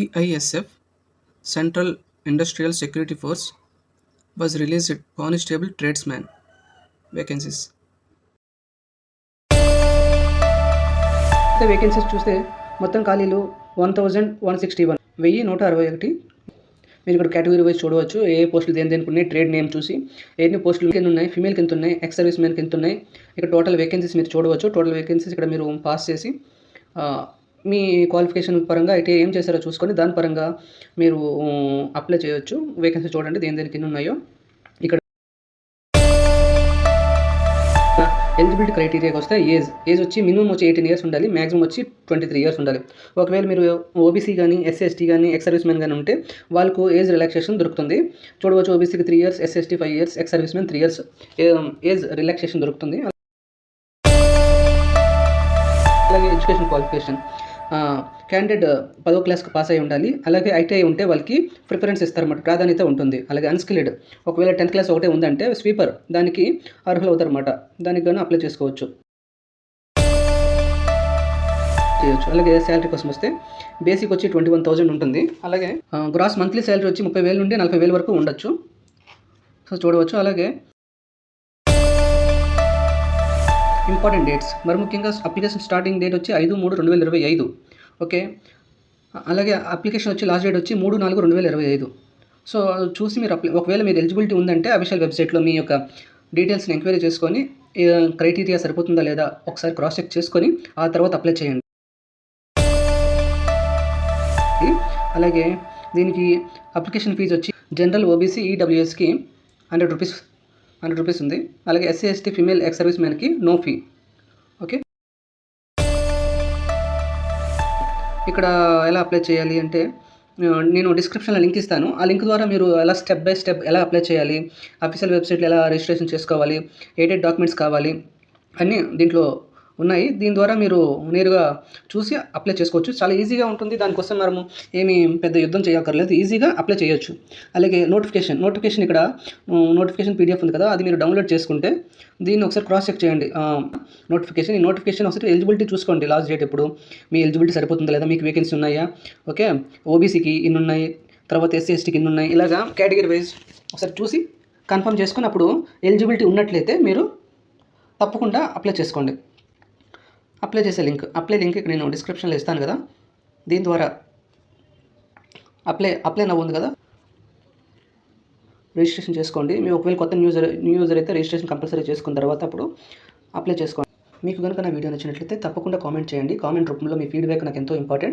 CISF central industrial security force was released constable trades vacancies. Vacancies vacancies చూస్తే మొత్తం ఖాళీలు one thousand one sixty one వెయ్యి నూట అరవై ఒకటి. మీరు ఇక్కడ కేటగిరీ వైజ్ చూడవచ్చు ఏ పోస్టులు దేని దేనికి ఉన్నాయి ట్రేడ్ నేమ్ చూసి ఎన్ని పోస్టులు కింద ఉన్నాయి ఫిమేల్ కింద ఉన్నాయి ఎక్స్ సర్వీస్ మ్యాన్ ఎంత ఉన్నాయి. ఇక్కడ టోటల్ వేకెన్సీస్ మీరు చూడవచ్చు. టోటల్ వేకెన్సీస్ ఇక్కడ మీరు పాస్ చేసి మీ క్వాలిఫికేషన్ పరంగా అయితే ఏం చేశారో చూసుకొని దాని పరంగా మీరు అప్లై చేయొచ్చు. వేకెన్సీ చూడండి దేని దేనికి ఎన్ని ఉన్నాయో. ఇక్కడ ఎలిజిబిలిటీ క్రైటీరియాకి వస్తే ఏజ్ ఏజ్ వచ్చి మినిమం వచ్చి ఎయిటీన్ ఇయర్స్ ఉండాలి మాక్సిమం వచ్చి ట్వంటీ త్రీ ఇయర్స్ ఉండాలి. ఒకవేళ మీరు ఓబీసీ కానీ ఎస్ఎస్టీ కానీ ఎక్స్ సర్వీస్ మెన్ కానీ ఉంటే వాళ్ళకు ఏజ్ రిలాక్సేషన్ దొరుకుతుంది. చూడవచ్చు ఓబీసీకి three years SST five years ex service men three years age relaxation దొరుకుతుంది. అలాగే ఎడ్యుకేషన్ క్వాలిఫికేషన్ క్యాండిడేట్ పదో క్లాస్కి పాస్ అయి ఉండాలి. అలాగే ఐటీఐ ఉంటే వాళ్ళకి ప్రిఫరెన్స్ ఇస్తారన్నమాట ప్రాధాన్యత ఉంటుంది. అలాగే అన్స్కిల్డ్ ఒకవేళ టెన్త్ క్లాస్ ఒకటే ఉందంటే స్వీపర్ దానికి అర్హులు అవుతారన్నమాట. దానికి గాను అప్లై చేసుకోవచ్చు. చేయొచ్చు. అలాగే శాలరీ కోసం వస్తే బేసిక్ వచ్చి ట్వంటీ వన్ థౌజండ్ ఉంటుంది. అలాగే గ్రాస్ మంత్లీ శాలరీ వచ్చి ముప్పై వేల నుండి నలభై వేల వరకు ఉండొచ్చు. సో చూడవచ్చు. అలాగే ఇంపార్టెంట్ డేట్స్ మరి ముఖ్యంగా అప్లికేషన్ స్టార్టింగ్ డేట్ వచ్చి ఐదు మూడు రెండు వేల ఇరవై ఐదు. ఓకే? అలాగే అప్లికేషన్ వచ్చి లాస్ట్ డేట్ వచ్చి మూడు నాలుగు రెండు వేల ఇరవై ఐదు. సో చూసి మీరు అప్లై ఒకవేళ మీరు ఎలిజిబిలిటీ ఉందంటే అఫీషియల్ వెబ్సైట్లో మీ యొక్క డీటెయిల్స్ని ఎంక్వైరీ చేసుకొని క్రైటీరియా సరిపోతుందా లేదా ఒకసారి క్రాస్ చెక్ చేసుకొని ఆ తర్వాత అప్లై చేయండి. అలాగే దీనికి అప్లికేషన్ ఫీజు వచ్చి జనరల్ ఓబీసీ ఈడబ్ల్యూఎస్కి హండ్రెడ్ రూపీస్ హండ్రెడ్ రూపీస్ ఉంది. అలాగే SC ST female ex service మ్యాన్కి no fee okay ఇక్కడ ఎలా అప్లై చేయాలి అంటే నేను డిస్క్రిప్షన్లో లింక్ ఇస్తాను. ఆ లింక్ ద్వారా మీరు ఎలా స్టెప్ బై స్టెప్ ఎలా అప్లై చేయాలి అఫీషియల్ వెబ్సైట్లో ఎలా రిజిస్ట్రేషన్ చేసుకోవాలి ఏటెడ్ డాక్యుమెంట్స్ కావాలి అన్నీ దీంట్లో ఉన్నాయి. దీని ద్వారా మీరు నేరుగా చూసి అప్లై చేసుకోవచ్చు. చాలా ఈజీగా ఉంటుంది. దానికోసం మనము ఏమి పెద్ద యుద్ధం చేయక్కర్లేదు. ఈజీగా అప్లై చేయొచ్చు. అలాగే నోటిఫికేషన్ నోటిఫికేషన్ ఇక్కడ నోటిఫికేషన్ పీడిఎఫ్ ఉంది కదా అది మీరు డౌన్లోడ్ చేసుకుంటే దీన్ని ఒకసారి క్రాస్ చెక్ చేయండి. నోటిఫికేషన్ ఈ నోటిఫికేషన్ ఒకసారి ఎలిజిబిలిటీ చూసుకోండి. లాస్ట్ డేట్ ఎప్పుడు మీ ఎలిజిబిలిటీ సరిపోతుందా లేదా మీకు వేకెన్సీ ఉన్నాయా? ఓకే ఓబీసీకి ఇన్ని ఉన్నాయి. తర్వాత ఎస్సీ ఎస్టీకి ఇన్ని ఉన్నాయి. ఇలాగా కేటగిరీ వైజ్ ఒకసారి చూసి కన్ఫర్మ్ చేసుకుని అప్పుడు ఎలిజిబిలిటీ ఉన్నట్లయితే మీరు తప్పకుండా అప్లై చేసుకోండి. అప్లై చేసే లింక్ అప్లై లింక్ ఇక్కడ నేను డిస్క్రిప్షన్లో ఇస్తాను కదా? దీని ద్వారా అప్లై అప్లై నవ్వు ఉంది కదా? రిజిస్ట్రేషన్ చేసుకోండి. మీరు ఒకవేళ కొత్త న్యూస్ న్యూ యూజర్ అయితే రిజిస్ట్రేషన్ కంపల్సరీ చేసుకున్న తర్వాత అప్పుడు అప్లై చేసుకోండి. మీకు కనుక నా వీడియో నచ్చినట్లయితే తప్పకుండా కామెంట్ చేయండి. కామెంట్ రూపంలో మీ ఫీడ్బ్యాక్ నాకు ఎంతో ఇంపార్టెంట్.